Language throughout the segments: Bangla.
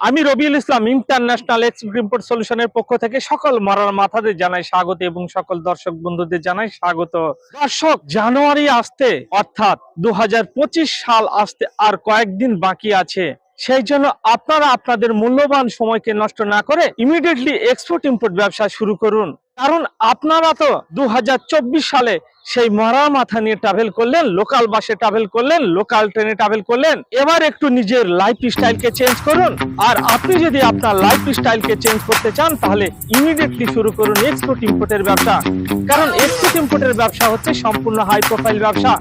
আমি রবিউল ইসলাম, ইন্টারন্যাশনাল এক্সপোর্ট সলিউশনের পক্ষ থেকে সকল মরার মাথাদের জানাই স্বাগত এবং সকল দর্শক বন্ধুদের জানাই স্বাগত। দর্শক, জানুয়ারি আসতে, অর্থাৎ দু হাজার পঁচিশ সাল আসতে আর কয়েকদিন বাকি আছে। সেই জন্য আপনারা আপনাদের মূল্যবান সময়কে নষ্ট না করে ইমিডিয়েটলি এক্সপোর্ট ইম্পোর্ট ব্যবসা শুরু করুন। কারণ আপনারা তো দু হাজার চব্বিশ সালে সেই মরা মাথা নিয়ে ট্রাভেল করলেন লোকাল বাসে ট্রাভেল করলেন লোকাল ট্রেনে ট্রাভেল করলেন। এবার একটু নিজের লাইফ স্টাইলকে চেঞ্জ করুন। আর আপনি যদি আপনার লাইফ স্টাইলকে চেঞ্জ করতে চান, তাহলে ইমিডিয়েটলি শুরু করুন এক্সপোর্ট ইম্পোর্টের ব্যবসা। কারণ এক্সপোর্ট ইম্পোর্টের ব্যবসা হচ্ছে সম্পূর্ণ হাই প্রোফাইল ব্যবসা।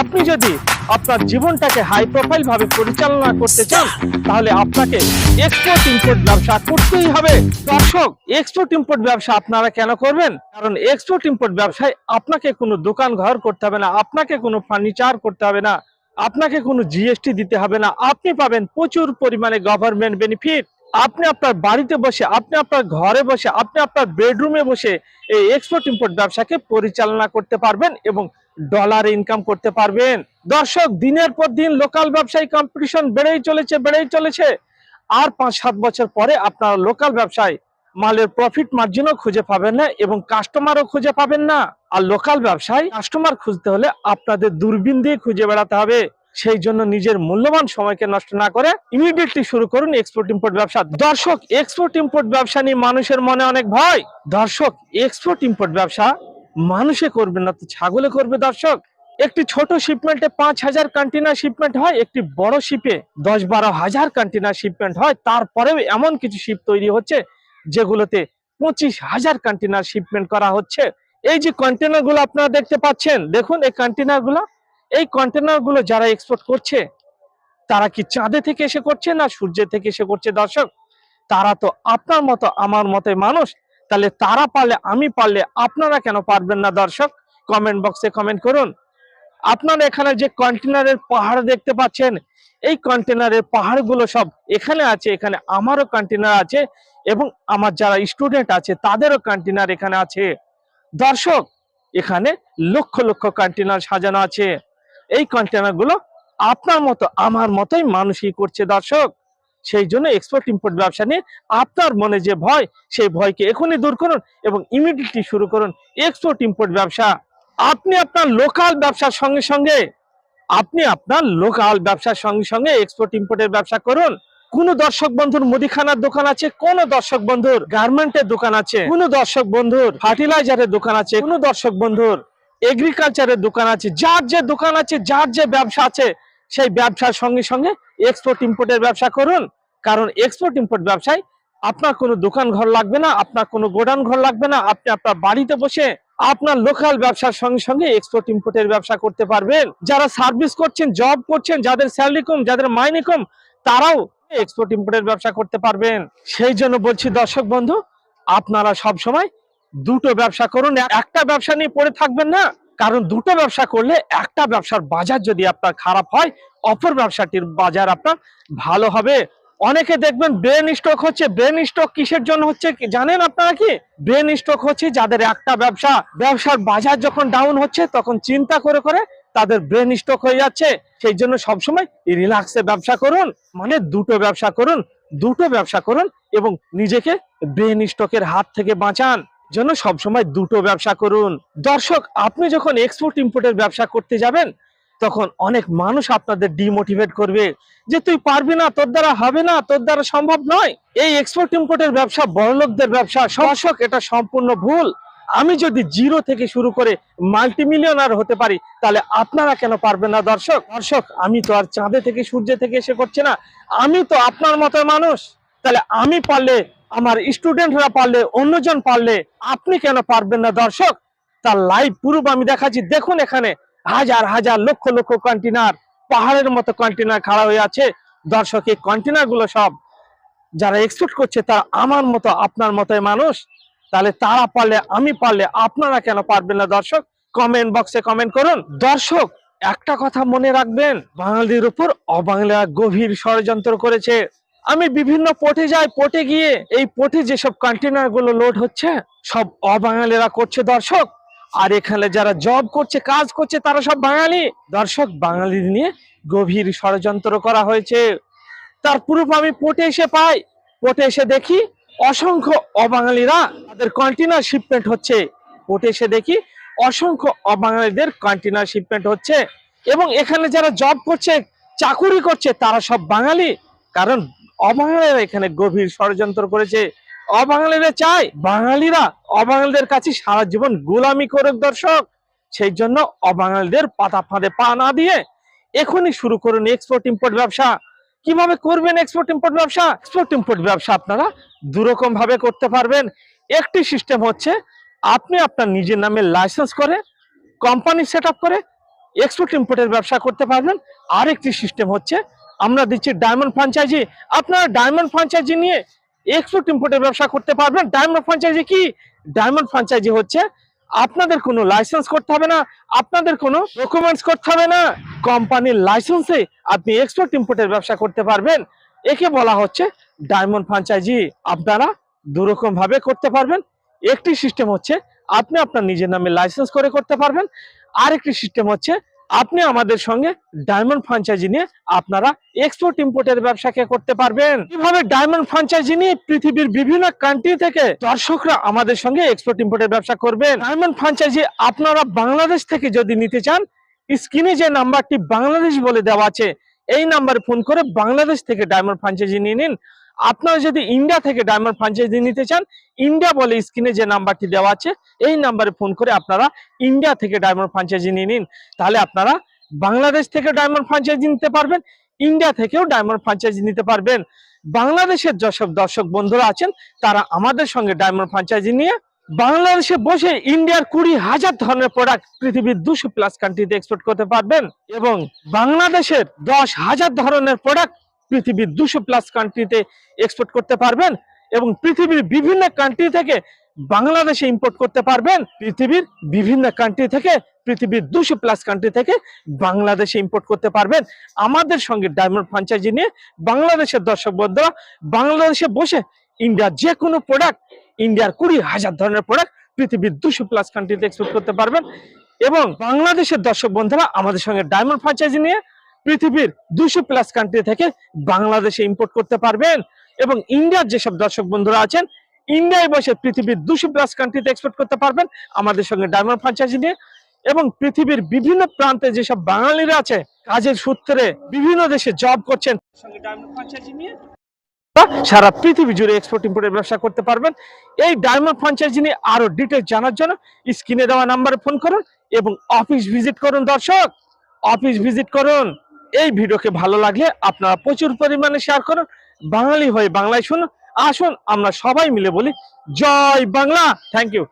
আপনি যদি আপনার জীবনটাকে হাই প্রোফাইল ভাবে পরিচালনা করতে চান, তাহলে আপনাকে এক্সপোর্ট ইম্পোর্ট ব্যবসা করতেই হবে। দর্শক এক্সপোর্ট ইম্পোর্ট ব্যবসা আপনারা কেন করবেন? কারণ এক্সপোর্ট ইম্পোর্ট ব্যবসায় আপনাকে কোনো দোকান ঘর করতে হবে না, আপনাকে কোনো ফার্নিচার করতে হবে না, আপনাকে কোনো জিএসটি দিতে হবে না, আপনি পাবেন প্রচুর পরিমাণে গভর্নমেন্ট বেনিফিট আপনি আপনার বাড়িতে বসে, আপনি আপনার ঘরে বসে, আপনি আপনার বেডরুমে বসে এই এক্সপোর্ট ইম্পোর্ট ব্যবসাকে পরিচালনা করতে পারবেন এবং ডলার ইনকাম করতে পারবেন। দর্শক, দিনের পর দিন লোকাল ব্যবসায়ী কম্পিটিশন বেড়েই চলেছে বেড়েই চলেছে। আর পাঁচ সাত বছর পরে আপনারা লোকাল ব্যবসায় মালের প্রফিট মার্জিনও খুঁজে পাবেন না এবং কাস্টমারও খুঁজে পাবেন না। আর লোকাল ব্যবসায় কাস্টমার খুঁজতে হলে আপনাদের দূরবীন দিয়ে খুঁজে বেড়াতে হবে। সেই জন্য নিজের মূল্যবান সময়কে নষ্ট না করে ইমিডিয়েটলি শুরু করুন এক্সপোর্ট ইম্পোর্ট ব্যবসা। দর্শক এক্সপোর্ট ইম্পোর্ট ব্যবসা নিয়ে মানুষের মনে অনেক ভয়। দর্শক এক্সপোর্ট ইম্পোর্ট ব্যবসা মানুষে করবে না তো ছাগলে করবে দর্শক। একটি ছোট শিপমেন্টে পাঁচ হাজার কন্টেনার শিপমেন্ট হয়, একটি বড় শিপে দশ বারো হাজার কন্টেনার শিপমেন্ট হয়। তারপরেও এমন কিছু শিপ তৈরি হচ্ছে যেগুলোতে পঁচিশ হাজার কন্টেনার শিপমেন্ট করা হচ্ছে। এই যে কন্টেনারগুলো আপনারা দেখতে পাচ্ছেন, দেখুন এই কন্টেনারগুলো। এই কন্টেনারগুলো যারা এক্সপোর্ট করছে, তারা কি চাঁদে থেকে এসে করছে না সূর্য থেকে এসে করছে? দর্শক, তারা তো আপনার মতো, আমার মতো মানুষ। তাহলে তারা পারলে, আমি পারলে আপনারা কেন পারবেন না? দর্শক কমেন্ট বক্সে কমেন্ট করুন। আপনারা এখানে যে কন্টেনারের পাহাড় দেখতে পাচ্ছেন, এই কন্টেনারের পাহাড়গুলো সব এখানে আছে, এখানে আমারও কন্টেনার আছে। এবং আমার যারা স্টুডেন্ট আছে, তাদেরও কন্টেনার এখানে আছে। দর্শক, এখানে লক্ষ লক্ষ কন্টেনার সাজানো আছে। এই কন্টেনারগুলো আপনার মতো, আমার মতোই মানুষই করছে দর্শক। সেই জন্য এক্সপোর্ট ইম্পোর্ট ব্যবসা নিয়ে আপনার মনে যে ভয়, সেই ভয়কে এখনই দূর করুন এবং ইমিডিয়েটলি শুরু করুন এক্সপোর্ট ইম্পোর্ট ব্যবসা। আপনি আপনার লোকাল ব্যবসার সঙ্গে সঙ্গে, আপনি আপনার লোকাল ব্যবসার সঙ্গে সঙ্গে এক্সপোর্ট ইম্পোর্টের ব্যবসা করুন। কোন দর্শক বন্ধুর মুদিখানার দোকান আছে, কোন দর্শক বন্ধুর গার্মেন্টের দোকান আছে, কোন দর্শক বন্ধুর ফার্টিলাইজারের দোকান আছে, কোন দর্শক বন্ধুর এগ্রিকালচারের দোকান আছে, যার যে দোকান আছে, যার যে ব্যবসা আছে, সেই ব্যবসার সঙ্গে সঙ্গে এক্সপোর্ট ইম্পোর্টের ব্যবসা করুন। কারণ এক্সপোর্ট ইম্পোর্ট ব্যবসায় আপনার কোনো দোকান ঘর লাগবে না, আপনার কোনো গোডাউন ঘর লাগবে না, আপনি আপনার বাড়িতে বসে আপনার লোকাল ব্যবসার সঙ্গে সঙ্গে এক্সপোর্ট ইম্পোর্টের ব্যবসা করতে পারবেন। যারা সার্ভিস করছেন জব করছেন, যাদের স্যালারি কম, যাদের মাইনে কম তারাও এক্সপোর্ট ইম্পোর্টের ব্যবসা করতে পারবেন। সেই জন্য বলছি, দর্শক বন্ধু, আপনারা সব সময় দুটো ব্যবসা করুন। একটা ব্যবসা নিয়ে পড়ে থাকবেন না, কারণ দুটো ব্যবসা করলে একটা ব্যবসার বাজার যদি আপনার খারাপ হয়, অপর ব্যবসাটির বাজার আপনার ভালো হবে। অনেকে দেখবেন ব্রেন স্ট্রোক হচ্ছে ব্রেন স্ট্রোক কিসের জন্য হচ্ছে জানেন আপনারা কি? ব্রেন স্ট্রোক হচ্ছে যাদের একটা ব্যবসা, ব্যবসার বাজার যখন ডাউন হচ্ছে, তখন চিন্তা করে করে তাদের ব্রেন স্টক হয়ে যাচ্ছে, সেই জন্য সবসময় রিল্যাক্সে ব্যবসা করুন মানে দুটো ব্যবসা করুন, দুটো ব্যবসা করুন এবং নিজেকে ব্রেন স্টকের হাত থেকে বাঁচান। জন্য সবসময় দুটো ব্যবসা করুন। দর্শক, আপনি যখন এক্সপোর্ট ইম্পোর্টের ব্যবসা করতে যাবেন, তখন অনেক মানুষ আপনাদের ডিমোটিভেট করবে, যে তুই পারবি না, তোর দ্বারা হবে না, তোর দ্বারা সম্ভব নয়। এই এক্সপোর্ট ইম্পোর্টের ব্যবসা, বড়লোকদের ব্যবসা, দর্শক, এটা সম্পূর্ণ ভুল। আমি যদি জিরো থেকে শুরু করে মাল্টি মিলিয়নার হতে পারি, তাহলে আপনারা কেন পারবেন না দর্শক? দর্শক, আমি তো আর চাঁদে থেকে সূর্য থেকে এসে করছি না। আমি তো আপনার মতো মানুষ। তাহলে আমি পারলে, আমার স্টুডেন্টরা পারলে, অন্যজন পারলে আপনি কেন পারবেন না দর্শক? তার লাইভ প্রুফ আমি দেখাচ্ছি। দেখুন এখানে হাজার হাজার, লক্ষ লক্ষ কন্টেনার পাহাড়ের মতো কন্টেনার খাড়া হয়ে আছে। দর্শক, এই কন্টেনারগুলো সব যারা এক্সপোর্ট করছে, তারা আমার মতো, আপনার মতোই মানুষ। তাহলে তারা পারলে আমি পারলে আপনারা কেন পারবেন না, দর্শক? কমেন্ট বক্সে কমেন্ট করুন। দর্শক, একটা কথা মনে রাখবেন বাঙালির উপর অবাংলা গভীর ষড়যন্ত্র করেছে। আমি বিভিন্ন পোর্টে যাই পোর্টে গিয়ে এই পোর্টে যেসব কন্টেনারগুলো লোড হচ্ছে, সব অবাঙালিরা করছে, দর্শক। আর এখানে যারা জব করছে, কাজ করছে, তারা সব বাঙালি। দর্শক বাঙালি নিয়ে গভীর ষড়যন্ত্র করা হয়েছে। তার প্রুফ আমি পোর্টে এসে পাই। পোর্টে এসে দেখি অসংখ্য অবাঙালিরা তাদের কন্টেনার শিপমেন্ট হচ্ছে। পোর্টে এসে দেখি, অসংখ্য অবাঙালিদের কন্টেনার শিপমেন্ট হচ্ছে এবং এখানে যারা জব করছে, চাকুরি করছে, তারা সব বাঙালি। কারণ অবাঙালিরা এখানে গভীর ষড়যন্ত্র করেছে। অবাঙালিরা চায় বাঙালিরা অবাঙালিদের কাছে সারা জীবন গোলামি করুক দর্শক। সেই জন্য অবাঙালিদের পাতা ফাঁদে পা না দিয়ে এখনই শুরু করুন এক্সপোর্ট ইম্পোর্ট ব্যবসা। কীভাবে করবেন এক্সপোর্ট ইম্পোর্ট ব্যবসা? এক্সপোর্ট ইম্পোর্ট ব্যবসা আপনারা দুরকম ভাবে করতে পারবেন। একটি সিস্টেম হচ্ছে, আপনি আপনার নিজের নামে লাইসেন্স করে কোম্পানি সেট করে এক্সপোর্ট ইম্পোর্টের ব্যবসা করতে পারবেন। আরেকটি সিস্টেম হচ্ছে, আমরা দিচ্ছি ডায়মন্ড ফ্রাঞ্চাইজি আপনারা ডায়মন্ড ফ্রাঞ্চাইজি নিয়ে এক্সপোর্ট ইম্পোর্টের ব্যবসা করতে পারবেন। ডায়মন্ড ফ্রাঞ্চাইজি কি? ডায়মন্ড ফ্রাঞ্চাইজি হচ্ছে, আপনাদের কোনো লাইসেন্স করতে হবে না, আপনাদের কোনো ডকুমেন্টস করতে হবে না। কোম্পানির লাইসেন্সে আপনি এক্সপোর্ট ইম্পোর্টের ব্যবসা করতে পারবেন। একে বলা হচ্ছে ডায়মন্ড ফ্রাঞ্চাইজি আপনারা দুরকম ভাবে করতে পারবেন। একটি সিস্টেম হচ্ছে আপনি আপনার নিজের নামে লাইসেন্স করে করতে পারবেন। আরেকটি সিস্টেম হচ্ছে আপনি আমাদের সঙ্গে ডায়মন্ড ফ্রাঞ্চাইজি নিয়ে আপনারা এক্সপোর্ট ইম্পোর্টের ব্যবসাকে করতে পারবেন। কীভাবে ডায়মন্ড ফ্রাঞ্চাইজি নিয়ে পৃথিবীর বিভিন্ন কান্ট্রি থেকে দর্শকরা আমাদের সঙ্গে এক্সপোর্ট ইম্পোর্টের ব্যবসা করবেন? ডায়মন্ড ফ্রাঞ্চাইজি আপনারা বাংলাদেশ থেকে যদি নিতে চান, স্ক্রিনে যে নাম্বারটি বাংলাদেশ বলে দেওয়া আছে, এই নাম্বারে ফোন করে বাংলাদেশ থেকে ডায়মন্ড ফ্রাঞ্চাইজি নিয়ে নিন। আপনারা যদি ইন্ডিয়া থেকে ডায়মন্ড ফ্রাঞ্চাইজি নিতে চান ইন্ডিয়া বলে স্ক্রিনে যে নাম্বারটি দেওয়া আছে, এই নাম্বারে ফোন করে আপনারা ইন্ডিয়া থেকে ডায়মন্ড ফ্রাঞ্চাইজি নিয়ে নিন। তাহলে আপনারা বাংলাদেশ থেকে ডায়মন্ড ফ্রাঞ্চাইজি নিতে পারবেন ইন্ডিয়া থেকেও ডায়মন্ড ফ্রাঞ্চাইজি নিতে পারবেন। বাংলাদেশের যেসব দর্শক বন্ধুরা আছেন, তারা আমাদের সঙ্গে ডায়মন্ড ফ্রাঞ্চাইজি নিয়ে বাংলাদেশে বসে ইন্ডিয়ার কুড়ি হাজার ধরনের প্রোডাক্ট পৃথিবীর দুশো প্লাস কান্ট্রিতে এক্সপোর্ট করতে পারবেন এবং বাংলাদেশের দশ হাজার ধরনের প্রোডাক্ট পৃথিবীর দুশো প্লাস কান্ট্রিতে এক্সপোর্ট করতে পারবেন এবং পৃথিবীর বিভিন্ন কান্ট্রি থেকে বাংলাদেশে ইম্পোর্ট করতে পারবেন। পৃথিবীর বিভিন্ন কান্ট্রি থেকে, পৃথিবীর দুশো প্লাস কান্ট্রি থেকে বাংলাদেশে ইম্পোর্ট করতে পারবেন। আমাদের সঙ্গে ডায়মন্ড ফ্রাঞ্চাইজি নিয়ে বাংলাদেশের দর্শক বন্ধুরা, বাংলাদেশে বসে ইন্ডিয়ার যে কোনো প্রোডাক্ট ইন্ডিয়ার কুড়ি হাজার ধরনের প্রোডাক্ট পৃথিবীর দুশো প্লাস কান্ট্রিতে এক্সপোর্ট করতে পারবেন। এবং বাংলাদেশের দর্শক বন্ধুরা, আমাদের সঙ্গে ডায়মন্ড ফ্রাঞ্চাইজি নিয়ে পৃথিবীর দুশো প্লাস কান্ট্রি থেকে বাংলাদেশে ইম্পোর্ট করতে পারবেন। এবং ইন্ডিয়ার যেসব দর্শক বন্ধুরা আছেন, ইন্ডিয়ায় বসে পৃথিবীর দুশো প্লাস কান্ট্রিতে এক্সপোর্ট করতে পারবেন আমাদের সঙ্গে ডায়মন্ড ফ্রাঞ্চাইজি নিয়ে। এবং পৃথিবীর বিভিন্ন প্রান্তে যেসব বাঙালিরা আছে, কাজের সূত্রে বিভিন্ন দেশে জব করছেন ডায়মন্ড নিয়ে সারা পৃথিবী জুড়ে এক্সপোর্ট ইম্পোর্টের ব্যবসা করতে পারবেন। এই ডায়মন্ড ফ্রাঞ্চাইজি নিয়ে আরও ডিটেলস জানার জন্য স্ক্রিনে দেওয়া নাম্বারে ফোন করুন এবং অফিস ভিজিট করুন দর্শক। অফিস ভিজিট করুন। এই ভিডিওকে ভালো লাগলে আপনারা প্রচুর পরিমাণে শেয়ার করুন। বাঙালি হয়ে বাংলায় শুনুন। আসুন, আমরা সবাই মিলে বলি, জয় বাংলা। Thank you